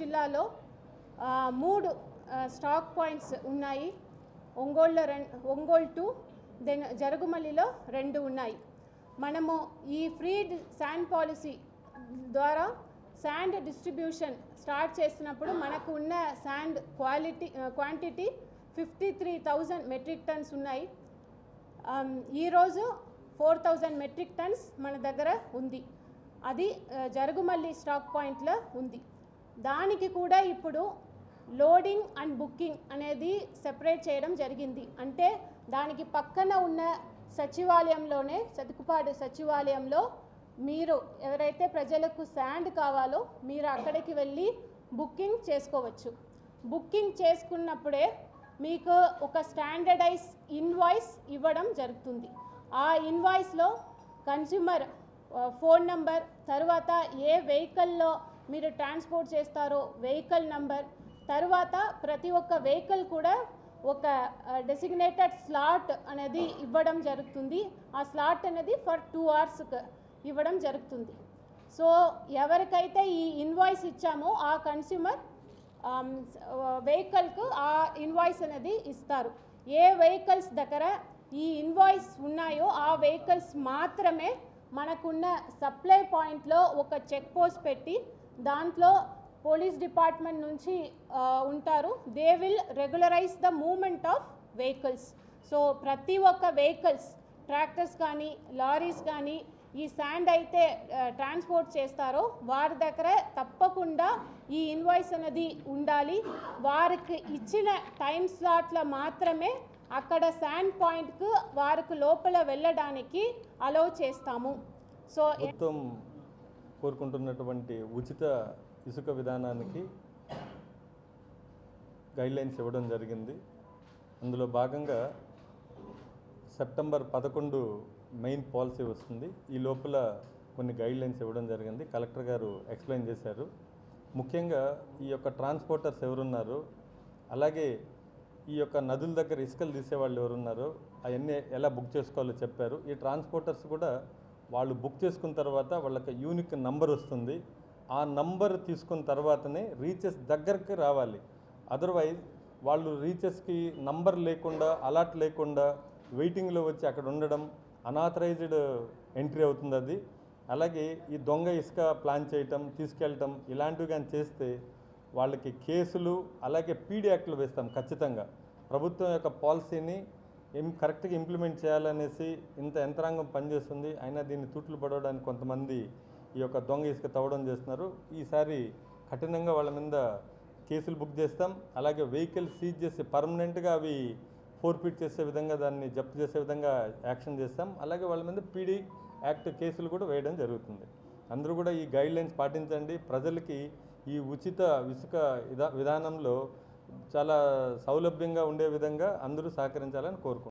జిల్లాలో మూడు stock points ఉన్నాయి. ఒంగోలులో రెండు ఒంగోలు టూ దెన్ జరుగుమల్లిలో రెండు ఉన్నాయి. మనము ఈ ఫ్రీ శాండ్ పాలసీ ద్వారా శాండ్ డిస్ట్రిబ్యూషన్ స్టార్ట్ చేసినప్పుడు మనకు ఉన్న sand quality quantity fifty three thousand metric tons ఉన్నాయి. ఈరోజు ఫోర్ థౌజండ్ మెట్రిక్ టన్స్ మన దగ్గర ఉంది. అది జరుగుమల్లి స్టాక్ పాయింట్లో ఉంది. దానికి కూడా ఇప్పుడు లోడింగ్ అండ్ బుకింగ్ అనేది సెపరేట్ చేయడం జరిగింది. అంటే దానికి పక్కన ఉన్న సచివాలయంలోనే చతుకుపాడు సచివాలయంలో మీరు ఎవరైతే ప్రజలకు శాండ్ కావాలో మీరు అక్కడికి వెళ్ళి బుకింగ్ చేసుకోవచ్చు. బుకింగ్ చేసుకున్నప్పుడే మీకు ఒక స్టాండర్డైజ్ ఇన్వాయిస్ ఇవ్వడం జరుగుతుంది. ఆ ఇన్వాయిస్లో కన్స్యూమర్ ఫోన్ నంబర్ తర్వాత ఏ వెహికల్లో మీరు ట్రాన్స్పోర్ట్ చేస్తారో వెహికల్ నంబర్ తర్వాత ప్రతి ఒక్క వెహికల్ కూడా ఒక డెసిగ్నేటెడ్ స్లాట్ అనేది ఇవ్వడం జరుగుతుంది. ఆ స్లాట్ అనేది ఫర్ టూ అవర్స్ ఇవ్వడం జరుగుతుంది. సో ఎవరికైతే ఈ ఇన్వాయిస్ ఇచ్చామో ఆ కన్స్యూమర్ వెహికల్కు ఆ ఇన్వాయిస్ అనేది ఇస్తారు. ఏ వెహికల్స్ దగ్గర ఈ ఇన్వాయిస్ ఉన్నాయో ఆ వెహికల్స్ మాత్రమే మనకున్న సప్లై పాయింట్లో ఒక చెక్ పోస్ట్ పెట్టి దాంట్లో పోలీస్ డిపార్ట్మెంట్ నుంచి ఉంటారు. They will regularize the movement of vehicles so ప్రతి ఒక్క వెహికల్స్ ట్రాక్టర్స్ కానీ లారీస్ కానీ ఈ శాండ్ అయితే ట్రాన్స్పోర్ట్ చేస్తారో వారి దగ్గర తప్పకుండా ఈ ఇన్వాయిస్ అనేది ఉండాలి. వారికి ఇచ్చిన టైం స్లాట్లో మాత్రమే అక్కడ శాండ్ పాయింట్కు వారికి లోపల వెళ్ళడానికి అలౌ చేస్తాము. సో మొత్తం కోరుకుంటున్నటువంటి ఉచిత ఇసుక విధానానికి గైడ్లైన్స్ ఇవ్వడం జరిగింది. అందులో భాగంగా సెప్టెంబర్ పదకొండు మెయిన్ పాలసీ వస్తుంది. ఈ లోపల కొన్ని గైడ్లైన్స్ ఇవ్వడం జరిగింది. కలెక్టర్ గారు ఎక్స్ప్లెయిన్ చేశారు. ముఖ్యంగా ఈ యొక్క ట్రాన్స్పోర్టర్స్ ఎవరున్నారు అలాగే ఈ యొక్క నదుల దగ్గర ఇసుకలు తీసేవాళ్ళు ఎవరున్నారో అవన్నీ ఎలా బుక్ చేసుకోవాలో చెప్పారు. ఈ ట్రాన్స్పోర్టర్స్ కూడా వాళ్ళు బుక్ చేసుకున్న తర్వాత వాళ్ళకి యూనిక్ నంబర్ వస్తుంది. ఆ నంబర్ తీసుకున్న తర్వాతనే రీచెస్ దగ్గరికి రావాలి. అదర్వైజ్ వాళ్ళు రీచెస్కి నంబర్ లేకుండా అలాట్ లేకుండా వెయిటింగ్లో వచ్చి అక్కడ ఉండడం అనాథరైజ్డ్ ఎంట్రీ అవుతుంది అది. అలాగే ఈ దొంగ ఇసుక ప్లాన్ చేయటం తీసుకెళ్ళటం ఇలాంటివి కానీ చేస్తే వాళ్ళకి కేసులు అలాగే పీడీ యాక్ట్లు వేస్తాం ఖచ్చితంగా. ప్రభుత్వం యొక్క పాలసీని ఏం కరెక్ట్గా ఇంప్లిమెంట్ చేయాలనేసి ఇంత యంత్రాంగం పనిచేస్తుంది. అయినా దీన్ని తూట్లు పడవడానికి కొంతమంది ఈ యొక్క దొంగ ఇసుక తవ్వడం చేస్తున్నారు. ఈసారి కఠినంగా వాళ్ళ మీద కేసులు బుక్ చేస్తాం. అలాగే వెహికల్ సీజ్ చేసి పర్మనెంట్గా అవి ఫోర్ఫిట్ చేసే విధంగా దాన్ని జప్తు చేసే విధంగా యాక్షన్ చేస్తాం. అలాగే వాళ్ళ మీద పీడీ యాక్ట్ కేసులు కూడా వేయడం జరుగుతుంది. అందరూ కూడా ఈ గైడ్ లైన్స్ పాటించండి. ప్రజలకి ఈ ఉచిత ఇసుక విధా విధానంలో చాలా సౌలభ్యంగా ఉండే విధంగా అందరూ సహకరించాలని కోరుకుంటున్నాను